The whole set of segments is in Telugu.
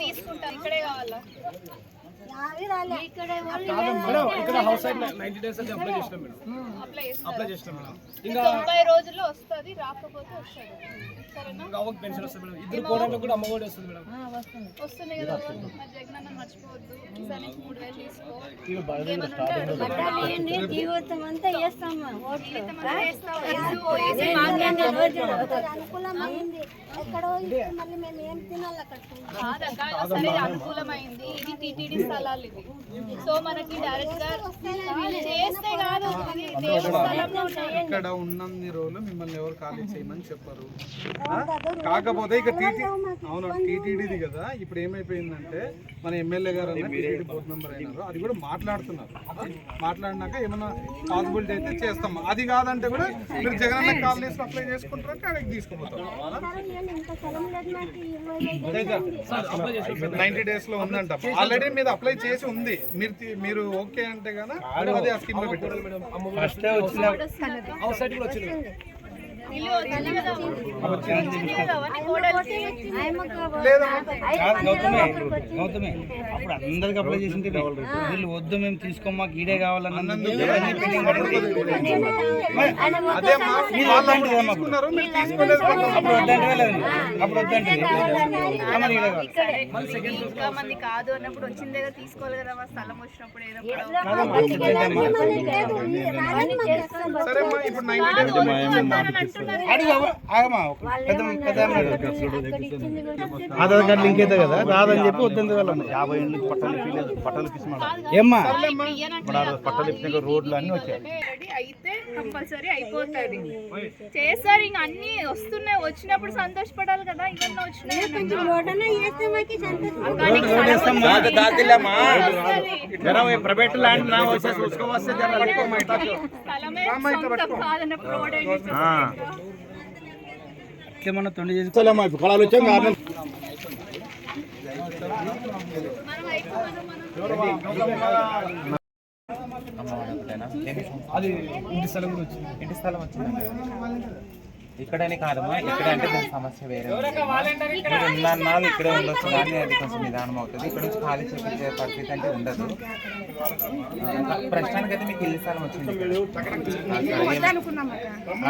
తీసుకుంటాం ఇక్కడే కావాలా ఇక్కడ మేడం ఇక్కడ హౌస్ సైడ్ నైన్టీ డేస్ అయితే అప్లై చేసినాం మేడం. అప్లై అప్లై చేస్తారు. చేసినాం మేడం. తొంభై రోజుల్లో వస్తుంది రాకపోతే వస్తుంది. సరేనా? ఇంకా అవ్వకు పెన్షన్ వస్తుంది మేడం. ఇద్దరు కోడళ్ళకి కూడా అమ్మఒడి వస్తుంది మేడం. వస్తుంది. కదా మా జగనన్న మర్చిపోవద్దు. ఈసారి నుంచి మూడు వేలు తీసుకో. ఏమన్నా ఉంటే అడుగు. జీవితం అంతా. అనుకూలమైంది ఎక్కడో ఇస్తే మళ్ళీ మేము ఏం తినాలి అక్కడ? కాదక్క సరే అనుకూలమైంది. ఇది టీటీడీ స్థలాలు ఇవి. సో మనకి డైరెక్ట్గా చేస్తే కాదు. ఇక్కడ ఉన్నన్ని రోజులు మిమ్మల్ని ఎవరు ఖాళీ చేయమని చెప్పరు? కాకపోతే ఇక టీటీ అవును టీటీడీది కదా. ఇప్పుడు ఏమైపోయిందంటే మన ఎమ్మెల్యే గారు టీటీడీ బోర్డు మెంబర్ అయినారు. అది కూడా మాట్లాడుతున్నారు? మాట్లాడినాక ఏమైనా పాసిబిలిటీ అయితే చేస్తాం. అది కాదంటే కూడా మీరు జగనన్న కాలనీస్ అప్లై చేసుకుంటారంటే అక్కడికి తీసుకుపోతాం. నైన్టీ డేస్లో ఉందంట. ఆల్రెడీ మీద అప్లై చేసి ఉంది. మీరు మీరు ఓకే అంటే గానా? అదే ఆ స్కీమ్లో పెట్టారు. మేడం. అమ్మఒడి గౌతమే అప్పుడు అందరికి అప్లై చేసింది వీళ్ళు వద్దు మేము తీసుకో మాకు ఈడే కావాలన్నందుకు తీసుకోలేదు అప్పుడు వద్దంటే ఇంకా మంది కాదు అన్నప్పుడు వచ్చిన దగ్గర తీసుకోవాలి కదా స్థలం వచ్చినప్పుడు ఏదో సరే ఇప్పుడు ఆధార్ కార్డు లింక్ అయితే కదా? రాదని చెప్పి వద్దంది వాళ్ళని. యాభై ఏళ్ళు పట్టాలు పట్టాలు ఏమ్మా? ఇప్పుడు ఇయ్యనంటున్నారు. పట్టాలు ఇచ్చిన రోడ్లు అన్ని వచ్చాయి. కంపల్సరీ అయిపోతుంది. చేస్తారు ఇంక అన్ని వస్తున్నాయి. వచ్చినప్పుడు సంతోషపడాలి కదా ఇవన్నీ వచ్చినాయి. ప్రైవేట్ ల్యాండ్ నా వచ్చే చూసుకోవస్తే మన తొండి మనం అది ఇంటి స్థలం వచ్చింది. ఇంటి స్థలం వచ్చిందండి ఇక్కడనే కాదమ్మా ఇక్కడ అంటే కొంచెం సమస్య వేరే. మీరు ఉన్నన్నాళ్ళు ఇక్కడే? ఉండొచ్చు కానీ అది కొంచెం నిదానం అవుతుంది. ఇక్కడ నుంచి ఖాళీ చేపించే పరిస్థితి అంటే ఉండదు. ప్రస్తుతానికి అయితే మీకు ఇల్లు స్థలం వచ్చింది.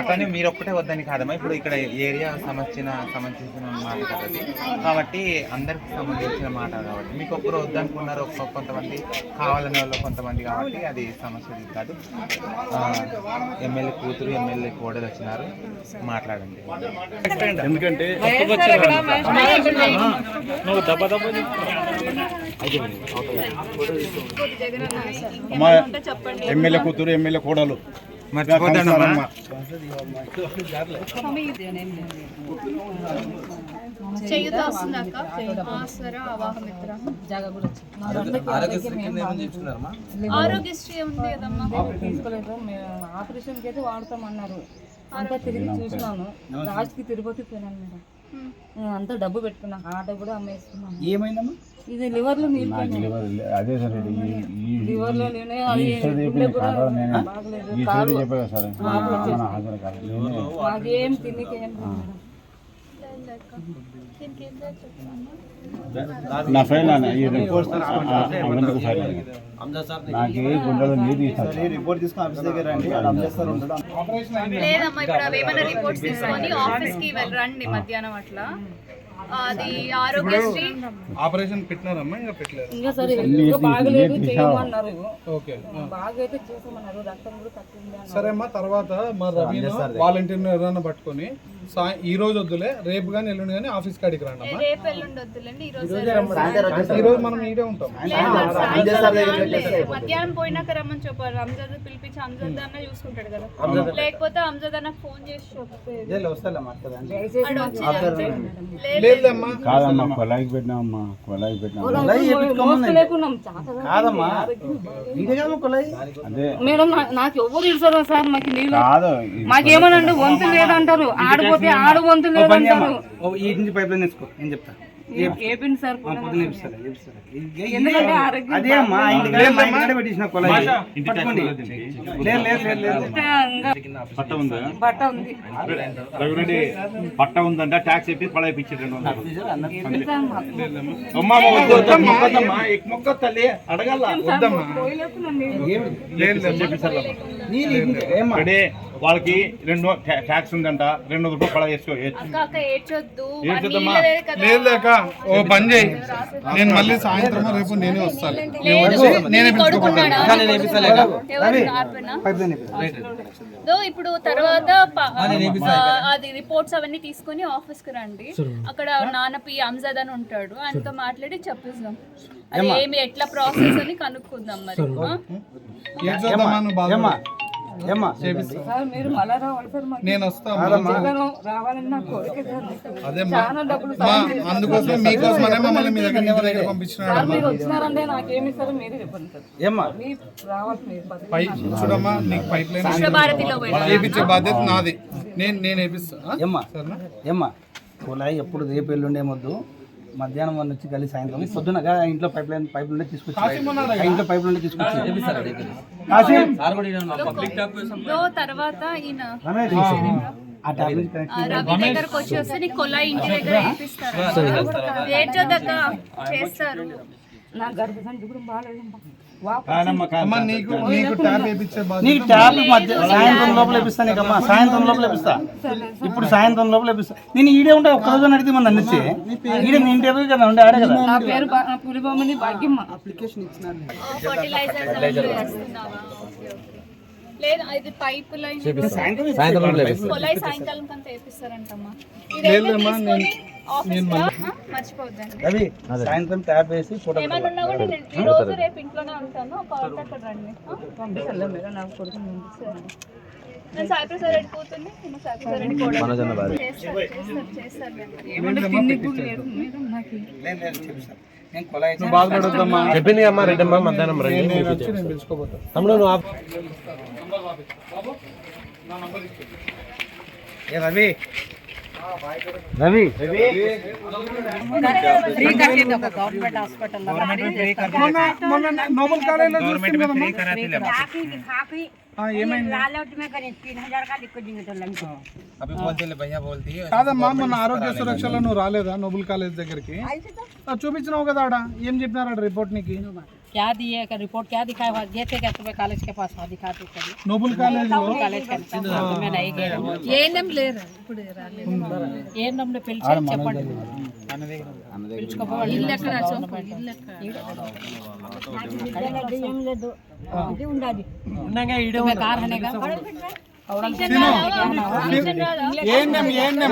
అట్లానే మీరు ఒక్కటే వద్దని కాదమ్మా ఇప్పుడు ఇక్కడ ఏరియా సంబంధించిన సంబంధించిన మాట కదా అది. కాబట్టి అందరికి సంబంధించిన మాట కాబట్టి. మీకు ఒక్కరు వద్దనుకున్నారు ఒక్క కొంతమంది కావాలనే వాళ్ళు కొంతమంది కాబట్టి అది సమస్య కాదు. ఎమ్మెల్యే కూతురు ఎమ్మెల్యే కోడలు వచ్చినారు. మాట్లాడండి. ఎందుకంటే నువ్వు దెబ్బ దెబ్బ ఉంటే చెప్పండి. ఎమ్మెల్యే కూతురు ఎమ్మెల్యే కోడలు. ఆరోగ్యశ్రీ ఉంది కదమ్మా? ఆపరేషన్కి అయితే వాడతామన్నారు. అంతా తిరిగి చూసినాను. లాస్ట్కి తిరుపతి పోయినాను మేడం. నేను అంతా డబ్బు పెట్టుకున్నాను ఆటో కూడా అమ్మేసుకున్నాను. ఏమైందమ్మా? ఇది నీళ్ళు. అదే సార్ ఈ లివర్లో నీళ్ళు గుండె కూడా బాగలేదు. మాకేం తిన్నికి ఏం లేదు మేడం. దీనికి ఏం చేయాలో చెప్తాను. నా ఫైల్ అన్న ఈ రిపోర్ట్ అందుకు ఫైల్ నాకు గుండెలో నీరు రిపోర్ట్ తీసుకుని ఆఫీస్ దగ్గర రండి. లేదమ్మా ఇప్పుడు అవి ఏమైనా రిపోర్ట్స్ తీసుకొని ఆఫీస్కి వెళ్ళి రండి మధ్యాహ్నం అట్లా. అది ఆరోగ్యశ్రీ. ఆపరేషన్ పెట్టినారమ్మా ఇంకా పెట్టలేదు. ఇంకా సరే ఇంకా బాగలేదు చేయమన్నారు. ఓకే బాగా అయితే చేసామన్నారు. రక్తం కూడా తక్కువ సరే అమ్మా తర్వాత మా రవీన వాలంటీర్ని ఎవరైనా పట్టుకొని ఈ రోజు వద్దులే రేపు కానీ ఎల్లుండి కానీ ఆఫీస్ కాడికి రండి అమ్మా. రేపు ఎల్లుండి వద్దులేండి ఈ రోజు ఈ రోజు మనం ఈడే ఉంటాం. మధ్యాహ్నం పోయినాక రమ్మని చెప్పారు. అంజద్ పిలిపించి అంజద్ అన్న చూసుకుంటాడు కదా. లేకపోతే అంజద్ అన్నకు ఫోన్ చేసి లేదమ్మా. కాదమ్మా కొలాయికి కొలాయికి అదే. మేడం నాకు ఎవరు ఇస్తారు సార్ మాకు నీళ్ళు కాదు ఈ మాకేమనండి వంతు లేదంటారు. ఆడిపోతే ఆడు వంతు లేదంటారు. ఓ, ఈ నుంచి పైప్ లైన్ వేసుకో నేను చెప్తా. ఏపిండి సార్ పొద్దున్న వేపిస్తారా, వేపిస్తారా. ఇది- ఇది- ఎందుకంటే ఆరోగ్యం అదే అమ్మా ఇంటి కాడ మా ఇంటి కాడ పెట్టేసిన కొలాయి పట్టుకోండి. లేదు లేదు లేదు లేదు ఇంకా పట్ట ఉందా? బట్ట ఉంది. రఘురెడ్డి పట్ట ఉందంటే ట్యాక్స్ చెప్పి పడైపించి రెండు వందలు ఇస్తాం మాకు. అమ్మా వద్దు, వద్దమ్మా, వద్దమ్మా, ఇక మొక్క తల్లి అడగల వాళ్ళకి రెండు ట్యా- ట్యాక్స్ ఉందంట. రెండు వందల రూపాయలు పడ లేదు లేక ఓ పని చేయి. నేను మళ్ళీ సాయంత్రం రేపు నేనే వస్తాను లేదు, నీ కొడుకున్నాడా? ఎవరు ఆపేనా? Pipe line వేపిస్తా. దో ఇప్పుడు తర్వాత అది రిపోర్ట్స్ అవన్నీ తీసుకొని ఆఫీస్కి రండి అక్కడ నాన్న పి అంజద్ అని ఉంటాడు. ఆయనతో మాట్లాడి చెప్పిస్తాం అది ఏమి ఎట్లా ప్రాసెస్ అని కనుక్కుందాం మరి. మీరు మళ్ళా రావాలి సార్ నేను రావాలని నా కోరిక చాలా డబ్బులు అందుకోసం మమ్మల్ని మీ దగ్గర ఇంటి దగ్గర పంపించినాడు. సార్ మీరు వచ్చినారంటే నాకేమి ఇస్తారో మీరే చెప్పండి సార్. ఏమ్మా? మీ రావాలి మీరు పది పై చూడమ్మా నీకు పైప్ లైన్ విశ్వభారతిలో పోయినా వేయించే బాధ్యత నాది. నేను? ఏమ్మా? ఏమ్మా? ఎప్పుడు రేపు ఎల్లుండే మొద్దు మధ్యాహ్నం వన్ వచ్చి కలిసి సాయంత్రం పొద్దున ఇంట్లో పైప్ లైన్ పైప్ నుండి తీసుకొచ్చి ఇంట్లో పైప్ నుండి తీసుకొచ్చి తర్వాత ఆ ఆ, రవి దగ్గరకు వచ్చి వస్తే నీకు కొలాయి ఇంటి దగ్గర చేస్తారు. నా గర్భసంచి కూడా బాగాలేదమ్మా. నీకు నీకు మధ్య సాయంత్రం లోపల ఇప్పిస్తా నీకమ్మా సాయంత్రం లోపల ఇప్పిస్తా. ఇప్పుడు సాయంత్రం లోపల ఇప్పిస్తా. నేను ఈడే ఉంటా ఒక్క రోజు అడిగితే మన నన్ను ఈడే మీ ఇంటి ఎదురు కదా ఉండే ఆడే కదా. నా పేరు పులిబొమ్మని భాగ్యమ్మ. లేదు ఇది పైప్ లైన్ కొలాయి సాయంకాలం కంత వేపిస్తారంటమ్మా. ఇదైతే తీసుకొని ఆఫీస్లో ఆ, మర్చిపోద్దండి రవి సాయంత్రం ట్యాప్ వేసి ఫోటో ఈ రోజు రేపు ఇంట్లోనే ఉంటాను. రండి. నేను సాయిప్రసాద్ రెడ్డి కూతుర్ని నేను సాయిప్రసాద్ రెడ్డి కూడా నాకు లేదు లేదు చెప్పింది అమ్మా రెడ్డమ్మ మధ్యాహ్నం రండి. తమ్ముడు నువ్వు. ఏ రవి? రవి. కాదమ్మా మొన్న ఆరోగ్య సురక్షలో నువ్వు రాలేదా నోబుల్ కాలేజ్ దగ్గరికి? చూపించినావు కదా ఆడ. ఏం చెప్పినారు రిపోర్ట్ నీకు? क्या दिए का रिपोर्ट क्या दिखाया हुआ गए थे क्या तुम्हें कॉलेज के पास वहाँ दिखाते कभी నోబెల్ కాలేజ్ లో कॉलेज का मैं नहीं गया ఏఎన్ఎం లేరు ఇప్పుడు రాలేదు ఏ నమ్ముడు పిలిచి చెప్పండి పిలుచుకోపోవాలి ఇల్లు ఎక్కడ చెప్పు, ఇల్లు ఎక్కడ ఏం లేదు ఇది ఉండాలి तुम्हें कार है का ఏంటం ఏంటం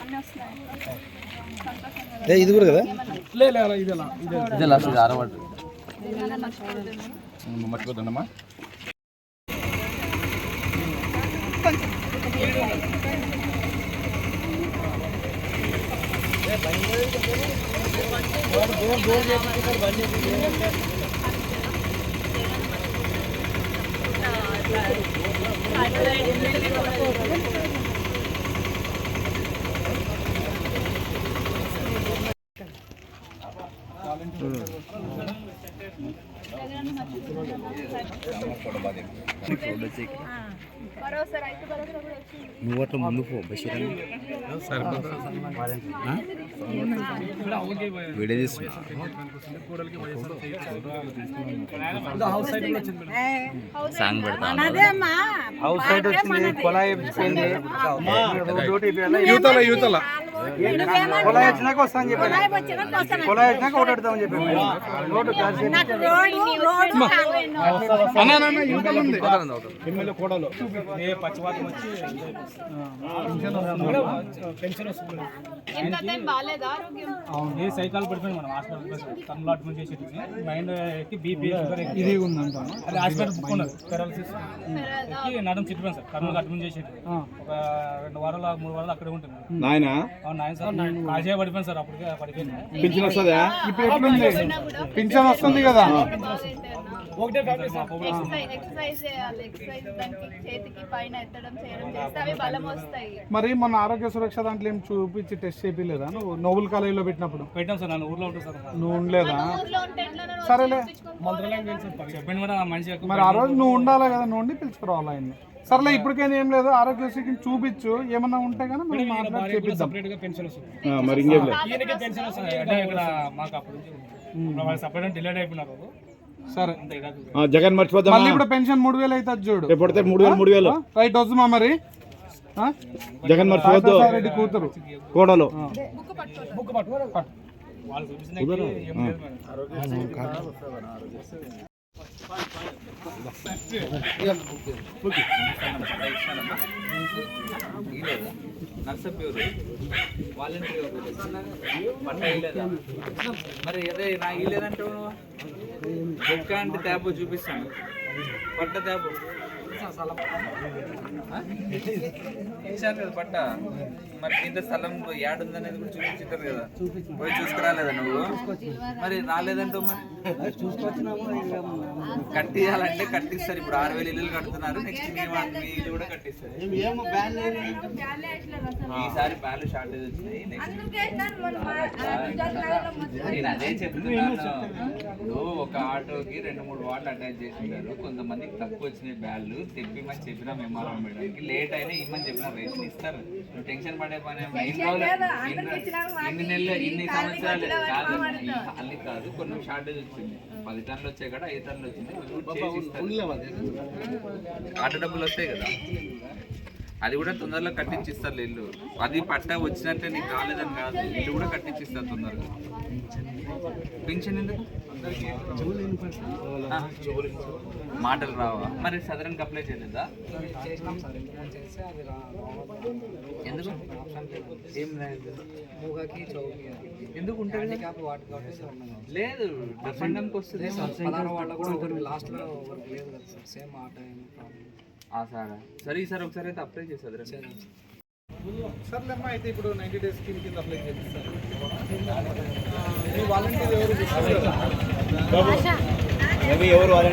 అన్నీ వస్తున్నాయి ఇది కూడా కదా లే లే, అలా ఇది ఎలా ఇది మర్చిపోతుండమ్మా మరో Thank you. నువ్వు అట్లా ముందు పో బషీర్ వీడియో తీస్తున్నా సాంగ్ పెడతా. యూతల యూతల. కొలాయి వచ్చినాక వస్తాను చెప్పాను. కొలాయి వచ్చినాక ఒకటి పెడతామని చెప్పాను. రోడ్డు క్లారిఫై అన్నా నాన్న యూతల ఉంది ఎమ్మెల్యే కోడలు. ఏ పచ్చివాతం వచ్చి పెన్షన్ వస్తుంది మేడం. ఏం సైకిల్ పడిపోయింది మనం హాస్పిటల్ కన్నులు అడ్మిట్ చేసేది మైండ్ ఎక్కి బీపీ షుగర్ ఎక్కి. ఇది ఉందంట. అది హాస్పిటల్ బుక్ ఉన్నది. పెరాలసిస్. ఎక్కి నడుము చిట్టిపోయింది సార్. కర్నూలు అడ్మిట్ చేసేది ఒక రెండు వారాలు మూడు వారాలు అక్కడే ఉంటుంది నాయన? కాజే పడిపోయింది సార్ అప్పటికే పడిపోయింది పింఛన్ వస్తుందా? ఇప్పుడు ఎట్లుంది పింఛన్ వస్తుంది కదా. ఒకటే ఫ్యామిలీ సార్. ఎక్సర్సైజ్ ఎక్సర్సైజ్ చేయాలి. ఎక్సర్సైజ్ దానికి చేతికి పైన ఎత్తడం చేయడం చేస్తే అవి బలం వస్తాయి. మరి మన ఆరోగ్య సురక్ష దాంట్లో ఏం చూపించి టెస్ట్ చేయలేదా నువ్వు నోబుల్ కాలేజీలో పెట్టినప్పుడు. పెట్టాం సార్ నన్ను ఊర్లో ఉంటుంది సార్ నువ్వు ఉండలేదా? ఉంటే సరేలే. మరి ఆ రోజు నువ్వు ఉండాలి కదా నువ్వు ఉండి పిలుచుకురావాలి ఆయన్ని. సర్లే ఇప్పటికైనా ఏం లేదు ఆరోగ్యశ్రీకి చూపించు ఏమన్నా ఉంటే కానీ మనం మాట్లాడి చేపిద్దాం సపరేట్గా పెన్షన్ వస్తుంది. మరి ఇంకేం లేదు. సరే జగన్ మర్చిపోద్దాం మళ్ళీ ఇప్పుడు పెన్షన్ మూడు వేలు అవుతుంది చూడు. రేపు పడితే మూడు వేలు మూడు వేలు. రైట్ వద్దుమా మరి? ఆ? జగన్ మర్చిపోద్దు రెడ్డి కూతురు. కోడలు. వాళ్ళు నర్సప్యూరు వాలంటీర్ పట్ట ఇల్లేదా మరి అదే నాకు ఇల్లేదంటే బొక్క అంటే ట్యాబ్ చూపిస్తాను పట్ట ట్యాబ్ ఇచ్చాను కదా పట్ట. మరి ఇంత స్థలం యాడుందనేది కూడా చూపించారు కదా. పోయి చూసుకురాలేదా నువ్వు? మరి రాలేదంటే మరి? కట్టియాలంటే కట్టిస్తారు. ఇప్పుడు ఆరు వేలు ఇల్లు కడుతున్నారు. నెక్స్ట్ మీ ఇల్లు కూడా కట్టిస్తారు. ఈసారి బ్యాలు షార్టేజ్ వచ్చినాయి నేను అదే చెప్తున్నాను ఒక ఆటోకి రెండు మూడు వాటర్ అటాచ్ చేసిండారు కొంతమందికి తక్కువ వచ్చినాయి బ్యాళ్ళు తెప్పిమని చెప్పినా ఎంఆర్ఓ మేడంకి. లేట్ అయినా ఇమ్మని చెప్పిన రేషన్ ఇస్తారు. నువ్వు టెన్షన్ పడే పని ఏం- ఇన్ని నెలలు ఇన్ని సంవత్సరాలు కాదు ఖాళీ కాదు కొన్ని షార్టేజ్ వచ్చింది. పది టన్నులు వచ్చాయి కదా ఐదు టన్నులు వచ్చింది. ఆటో డబ్బులు వస్తాయి కదా. అది కూడా తొందరలో కట్టించి ఇస్తారు ఇల్లు అది పట్టా వచ్చినట్టే నీకు రాలేదని కాదు. ఇల్లు కూడా కట్టించి ఇస్తారు తొందరగా. పింఛన్ ఎందుకు? మాటలు రావా? మరి సదరన్కి అప్లై చేయలేదా? ఎందుకు? ఏం లేదు. ఎందుకు ఉంటుంది లేదు రెఫరెండంకి వస్తుంది. ఆ సారా. సరే ఈసారి ఒకసారి అయితే అప్లై చేసేది సర్లేమ్మా అయితే ఇప్పుడు నైన్టీ డేస్ స్కీమ్ కింద అప్లై చేపిస్తారు మీ వాలంటీర్ ఎవరు? రవి ఎవరు వాళ్ళ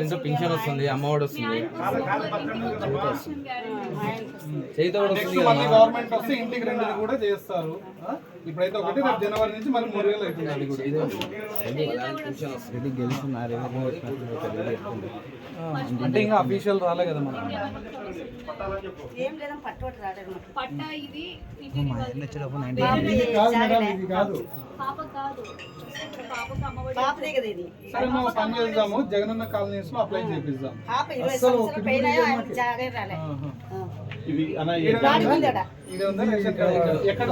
ఇంట్లో పింఛన్ వస్తుంది అమ్మఒడి వస్తుంది. కూడా వస్తుంది గవర్నమెంట్ వస్తే ఇంటికి రెండు కూడా చేస్తారు? ఇప్పుడైతే ఒకటి రేపు జనవరి నుంచి మళ్ళీ మూడు వేలు అవుతుంది. అది కూడా. అంటే ఇంకా అఫీషియల్ రాలే కదా మనం. ఇది కాదు మేడం ఇది కాదు. పాప కాదు. పాపకు అమ్మఒడి సరే మేము పని చేద్దాము. జగనన్న కాలనీస్లో అప్లై చేపిద్దాం. ఇవి అన్న? ఎక్కడ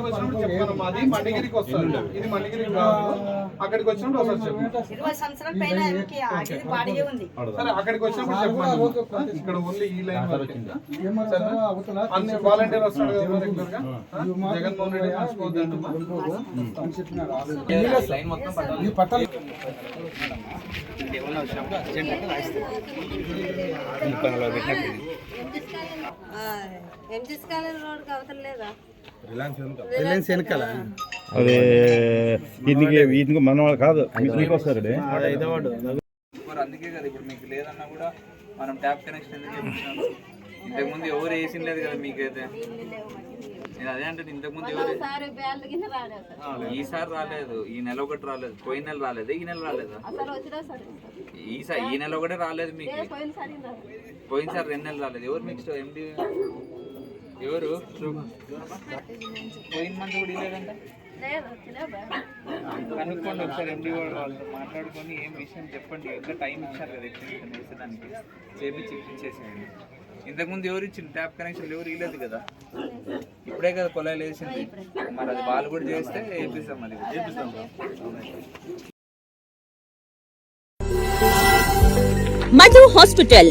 వచ్చినప్పుడు చెప్పాను మాది మండిగిరికి వస్తారు ఇది మండిగిరికి అక్కడికి వచ్చినప్పుడు ఒకసారి చెప్పు సరే అక్కడికి వచ్చినప్పుడు చెప్పాను ఇక్కడ ఓన్లీ ఈ లైన్? అన్ని వాలంటీర్ వస్తాడు కదా రెగ్యులర్గా? జగన్మోహన్ రెడ్డి ఎంజిస్ కాలేజ్ రోడ్ అవతల లేదా రిలయన్స్ వెనకాల అది దీనికి వీటికి మన వాళ్ళు కాదు. మీకు వస్తారండి మరి అందుకే కదా ఇప్పుడు మీకు లేదన్నా కూడా మనం ట్యాప్ కనెక్షన్ ఎందుకు ఇంతకుముందు ఎవరు వేసిన లేదు కదా మీకైతే? నేను అదే అంటే ఇంతకుముందు ఎవరు ఈసారి రాలేదు ఈ నెల ఒకటి రాలేదు పోయిన నెల రాలేదు ఈ నెల రాలేదా? అసలు వచ్చినా సరే. ఈసారి ఈ నెల ఒకటే రాలేదు మీకు. పోయినసారి రెండు నెలలు రాలేదు. ఎవరు మీకు ఎండి? ఎవరు? పోయిన మంత్ కూడా బ్యాల్ కనుక్కోండి ఒకసారి ఎండి వాళ్ళతో మాట్లాడుకొని ఏం విషయం చెప్పండి. ఇంకా టైం ఇచ్చారు కదా ఎక్స్టెన్షన్ వేసేదానికి చేపించి ఇచ్చేసేయండి ఇంతకుముందు ఎవరు ఇచ్చింది ట్యాప్ కనెక్షన్ ఎవరు ఇవ్వలేదు కదా? ఇప్పుడే కదా కొలాయిలు వేసింది. మరి అది వాళ్ళు కూడా చేస్తే వేపిస్తాం మరి. వేపిస్తాం మధు హాస్పిటల్